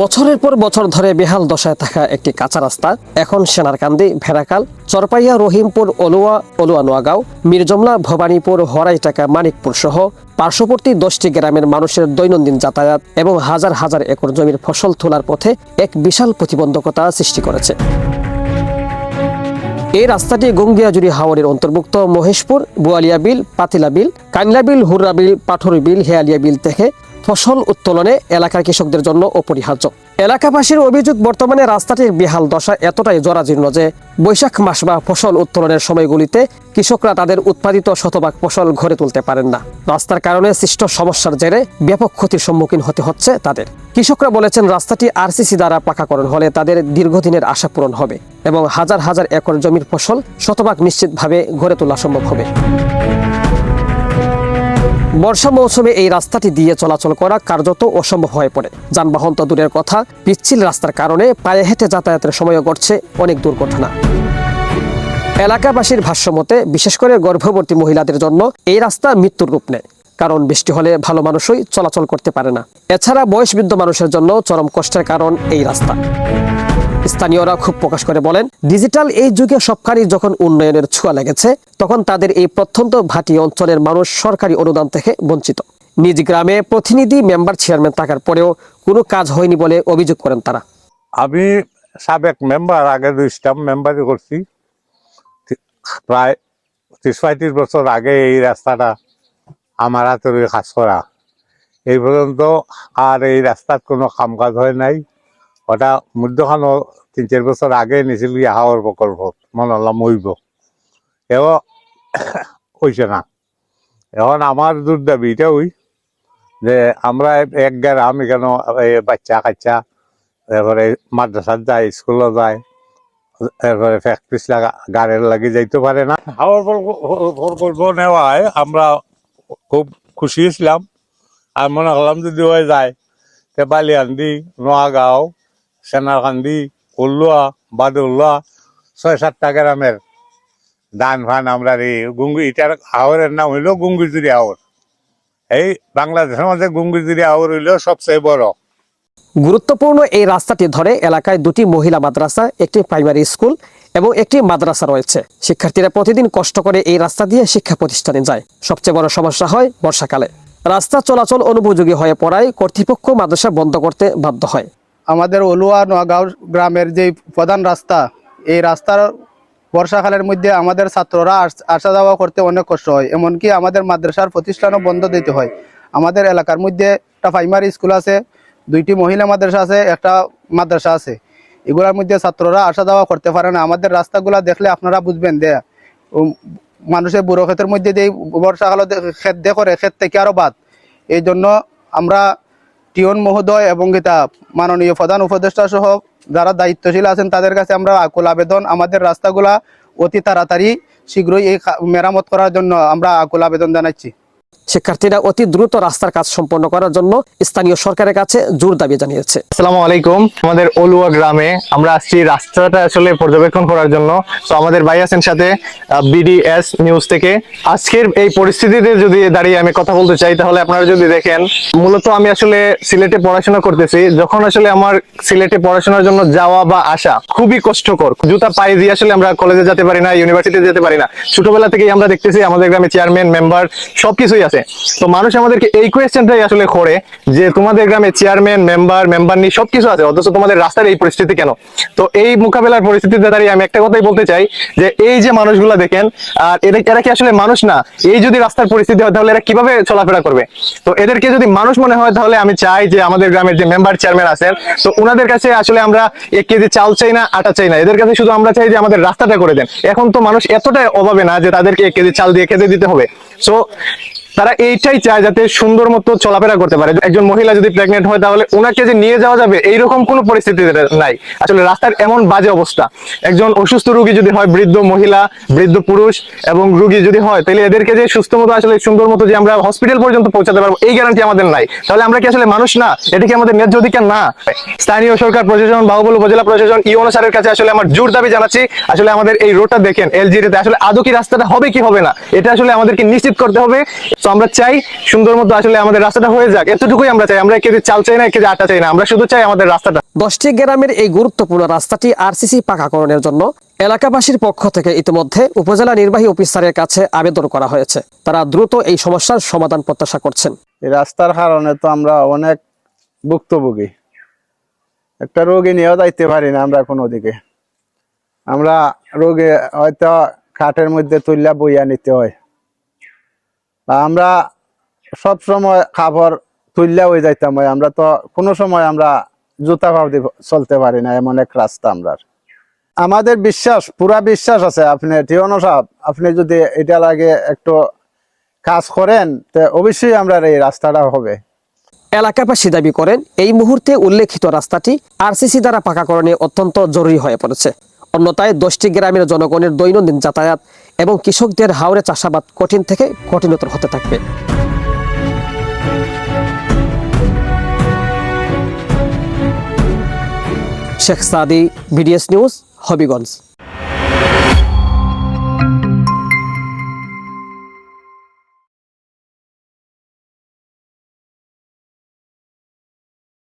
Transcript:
বছরের পর বছর ধরে বেহাল দশায় থাকা একটি কাঁচা রাস্তা, এখন সেনারকান্দি, ভেড়াকাল, চরপাইয়া, রহিমপুর অলুয়া অলুয়া নোয়াগাঁও, মির্জমলা, ভবানীপুর, হরাইটাকা, মানিকপুর সহ পার্শ্ববর্তী দশটি গ্রামের মানুষের দৈনন্দিন যাতায়াত এবং হাজার হাজার একর জমির ফসল তোলার পথে এক বিশাল প্রতিবন্ধকতা সৃষ্টি করেছে। এই রাস্তাটি গঙ্গিয়াজুরি হাওরের অন্তর্ভুক্ত মহেশপুর, বোয়ালিয়া বিল, পাতিলা বিল, কানলা বিল, হুররা বিল পাথর বিল, হেয়ালিয়া বিল থেকে ফসল উত্তোলনে এলাকার কৃষকদের জন্য অপরিহার্য। এলাকাবাসীর অভিযোগ, বর্তমানে রাস্তাটির বেহাল দশা এতটাই জরাজীর্ণ যে বৈশাখ মাস বা ফসল উত্তোলনের সময়গুলিতে কৃষকরা তাদের উৎপাদিত শতভাগ ফসল ঘরে তুলতে পারেন না। রাস্তার কারণে সৃষ্ট সমস্যার জেরে ব্যাপক ক্ষতির সম্মুখীন হতে হচ্ছে তাদের। কৃষকরা বলেছেন, রাস্তাটি আরসিসি দ্বারা পাকাকরণ হলে তাদের দীর্ঘদিনের আশা পূরণ হবে এবং হাজার হাজার একর জমির ফসল শতভাগ নিশ্চিতভাবে ঘরে তোলা সম্ভব হবে। বর্ষা মৌসুমে এই রাস্তাটি দিয়ে চলাচল করা কার্যত অসম্ভব হয়ে পড়ে। যানবাহন তো দূরের কথা, পিচ্ছিল রাস্তার কারণে পায়ে হেঁটে যাতায়াতের সময়ও ঘটছে অনেক দুর্ঘটনা। এলাকাবাসীর ভাষ্যমতে, বিশেষ করে গর্ভবতী মহিলাদের জন্য এই রাস্তা মৃত্যুর রূপ নেয়। কারণ বৃষ্টি হলে ভালো মানুষই চলাচল করতে পারে না। এছাড়া বয়সবৃদ্ধ মানুষের জন্য চরম কষ্টের কারণ এই রাস্তা। স্থানীয়রা খুব প্রকাশ করে বলেন, ডিজিটাল এই যুগে সবখানি যখন উন্নয়নের ছোঁয়া লেগেছে, তখন তাদের এই প্রত্যন্ত ভাটি অঞ্চলের মানুষ সরকারি অনুদান থেকে বঞ্চিত। নিজ গ্রামে প্রতিনিধি মেম্বার চেয়ারম্যান থাকার পরেও কোনো কাজ হয়নি বলে অভিযোগ করেন তারা। আমি সাবেক মেম্বার, আগে দুই স্টাফ মেম্বারই করছি। প্রায় ত্রিশ পঁয়ত্রিশ বছর আগে এই রাস্তাটা আমার হাতের কাজ করা এই পর্যন্ত আর এই রাস্তার কোনো কাম কাজ হয় নাই। ওটা মধ্যখানো তিন চার বছর আগে নিছিল গিয়ে হাওয়ার প্রকল্প মনে হলাম হইব এও হইছে না। এখন আমার দূর দাবি এটা ওই যে আমরা এক গ্রাম এখানে বাচ্চা কাচ্চা, এরপরে মাদ্রাসার যায় স্কুলে যায়, এরপরে প্র্যাকটিস লাগা গাড়ির লাগি যাইতে পারে না। হাওয়ার প্রকল্প নেওয়ায় আমরা খুব খুশি ছিলাম আর মনে করলাম যদি হয়ে যায়। তে বালিয়ান্দি নোয়াগাঁও সেনারকান্দি কল্লুয়া, বাদুল্লা ছয় সাতটা গ্রামের ধান ফান আমরা এই গুঙ্গি এটার হাওরের নাম হইল গুঙ্গুজুরি হাওর এই বাংলাদেশের মধ্যে গুঙ্গুজুরি হাওর হইল সবচেয়ে বড়। গুরুত্বপূর্ণ এই রাস্তাটি ধরে এলাকায় দুটি মহিলা মাদ্রাসা, একটি প্রাইমারি স্কুল এবং একটি মাদ্রাসা রয়েছে। শিক্ষার্থীরা প্রতিদিন কষ্ট করে এই রাস্তা দিয়ে শিক্ষা প্রতিষ্ঠানে যায়। সবচেয়ে বড় সমস্যা হয় বর্ষাকালে। রাস্তা চলাচল অনুপযোগী হয়ে পড়ায় কর্তৃপক্ষ মাদ্রাসা বন্ধ করতে বাধ্য হয়। আমাদের অলুয়া নোয়াগাঁও গ্রামের যে প্রধান রাস্তা, এই রাস্তার বর্ষাকালের মধ্যে আমাদের ছাত্ররা আস- যাওয়া করতে অনেক কষ্ট হয়। এমনকি আমাদের মাদ্রাসার প্রতিষ্ঠানও বন্ধ দিতে হয়। আমাদের এলাকার মধ্যে একটা প্রাইমারি স্কুল আছে, দুইটি মহিলা মাদ্রাসা আছে, একটা মাদ্রাসা আছে। এগুলোর মধ্যে ছাত্ররা আসা যাওয়া করতে পারে না। আমাদের রাস্তাগুলা দেখলে আপনারা বুঝবেন দে মানুষের বুড়ো ক্ষেতের মধ্যে যে বর্ষাকালে ক্ষেত দে করে ক্ষেত থেকে আরও বাদ। এই জন্য আমরা টিয়ন মহোদয় এবং গীতা মাননীয় প্রধান উপদেষ্টা সহ যারা দায়িত্বশীল আছেন, তাদের কাছে আমরা আকুল আবেদন। আমাদের রাস্তাগুলা অতি তাড়াতাড়ি শীঘ্রই এই মেরামত করার জন্য আমরা আকুল আবেদন জানাচ্ছি। শিক্ষার্থীরা অতি দ্রুত রাস্তার কাজ সম্পন্ন করার জন্য স্থানীয় সরকারের কাছে জোর দাবি জানিয়েছে। আসসালামু আলাইকুম। আমাদের অলুয়া গ্রামে আমরা আসছি রাস্তাটা আসলে পর্যবেক্ষণ করার জন্য, তো আমাদের ভাই আছেন সাথে বিডিএস নিউজ থেকে। আজকের এই পরিস্থিতিতে যদি দাঁড়িয়ে আমি কথা বলতে চাই, তাহলে আপনারা যদি দেখেন, মূলত আমি আসলে সিলেটে পড়াশোনা করতেছি। যখন আসলে আমার সিলেটে পড়াশোনার জন্য যাওয়া বা আসা খুবই কষ্টকর। জুতা পায়ে দিয়ে আসলে আমরা কলেজে যেতে পারি না, ইউনিভার্সিটিতে যেতে পারি না। ছোটবেলা থেকেই আমরা দেখতেছি, আমাদের গ্রামে চেয়ারম্যান মেম্বার সবকিছুই আছে। তো মানুষ আমাদেরকে এই কোয়েশ্চেনটাই আসলে করে যে তোমাদের গ্রামে চেয়ারম্যান মেম্বার মেম্বার নিয়ে সবকিছু আছে। অথচ তোমাদের রাস্তার এই পরিস্থিতি কেন? তো এই মোকাবেলার পরিস্থিতিতে দাঁড়িয়ে আমি একটা কথাই বলতে চাই যে এই যে মানুষগুলা দেখেন, আর এরা এরা কি আসলে মানুষ না? এই যদি রাস্তার পরিস্থিতি হয় তাহলে এরা কীভাবে চলাফেরা করবে? তো এদেরকে যদি মানুষ মনে হয় তাহলে আমি চাই যে আমাদের গ্রামের যে মেম্বার চেয়ারম্যান আছেন, তো ওনাদের কাছে আসলে আমরা এক কেজি চাল চাই না, আটা চাই না। এদের কাছে শুধু আমরা চাই যে আমাদের রাস্তাটা করে দেন। এখন তো মানুষ এতটাই অভাবে না যে তাদেরকে এক কেজি চাল দিয়ে খেতে দিতে হবে। সো তারা এইটাই চায় যাতে সুন্দর মতো চলাফেরা করতে পারে। একজন মহিলা যদি প্রেগনেন্ট হয়, তাহলে ওনাকে যে নিয়ে যাওয়া যাবে, এইরকম কোনো পরিস্থিতি নাই। আসলে রাস্তার এমন বাজে অবস্থা। একজন অসুস্থ রোগী যদি হয়, বৃদ্ধ মহিলা, বৃদ্ধ পুরুষ এবং রোগী যদি হয়, তাহলে এদেরকে যে সুস্থ মতো, আসলে সুন্দর মতো যে আমরা হসপিটাল পর্যন্ত পৌঁছাতে পারব, এই গ্যারান্টি আমাদের নাই। তাহলে আমরা কি আসলে মানুষ না? এটা কি আমাদের ন্যায্য অধিকার? না। স্থানীয় সরকার প্রশাসন, বাহুবল উপজেলা প্রশাসন ইউনো স্যারের কাছে আসলে আমার জোর দাবি জানাচ্ছি। আসলে আমাদের এই রোডটা দেখেন এলজিরিতে আসলে আদৌ কি রাস্তাটা হবে কি হবে না? এটা আসলে আমাদেরকে নিশ্চিত করতে হবে। আমরা চাই সুন্দর মতো আসলে আমাদের রাস্তাটা হয়ে যাক। এতটুকুই আমরা চাই। আমরা কেজি চাল চাই না কেজি আটা চাই না। আমরা শুধু চাই আমাদের রাস্তাটা। দশটি গ্রামের এই গুরুত্বপূর্ণ রাস্তাটি আরসিসি পাকাকরণের জন্য এলাকাবাসীর পক্ষ থেকে ইতিমধ্যে উপজেলা নির্বাহী অফিসারের কাছে আবেদন করা হয়েছে। তারা দ্রুত এই সমস্যার সমাধান প্রত্যাশা করছেন। এই রাস্তার কারণে তো আমরা অনেক ভুক্তভোগী। একটা রোগী নিয়েও যাইতে পারি না আমরা কোনো দিকে। আমরা রোগে হয়তো খাটের মধ্যে তুললা বইয়া নিতে হয়। আমরা সব সময় খাবার তুললা হয়ে যাইতাম আমরা তো কোনো সময় আমরা জুতা ভাব চলতে পারি না, এমন এক রাস্তা আমরা। আমাদের বিশ্বাস, পুরা বিশ্বাস আছে। আপনি টিওনো সাহেব, আপনি যদি এটা লাগে একটু কাজ করেন, তো অবশ্যই আমরা এই রাস্তাটা হবে। এলাকাবাসী দাবি করেন, এই মুহূর্তে উল্লেখিত রাস্তাটি আরসিসি দ্বারা পাকাকরণে অত্যন্ত জরুরি হয়ে পড়েছে। অন্যথায় দশটি গ্রামের জনগণের দৈনন্দিন যাতায়াত এবং কৃষকদের হাওড়ে চাষাবাদ কঠিন থেকে কঠিনতর হতে থাকবে। Sheikh Sadi BDS news Habiganj.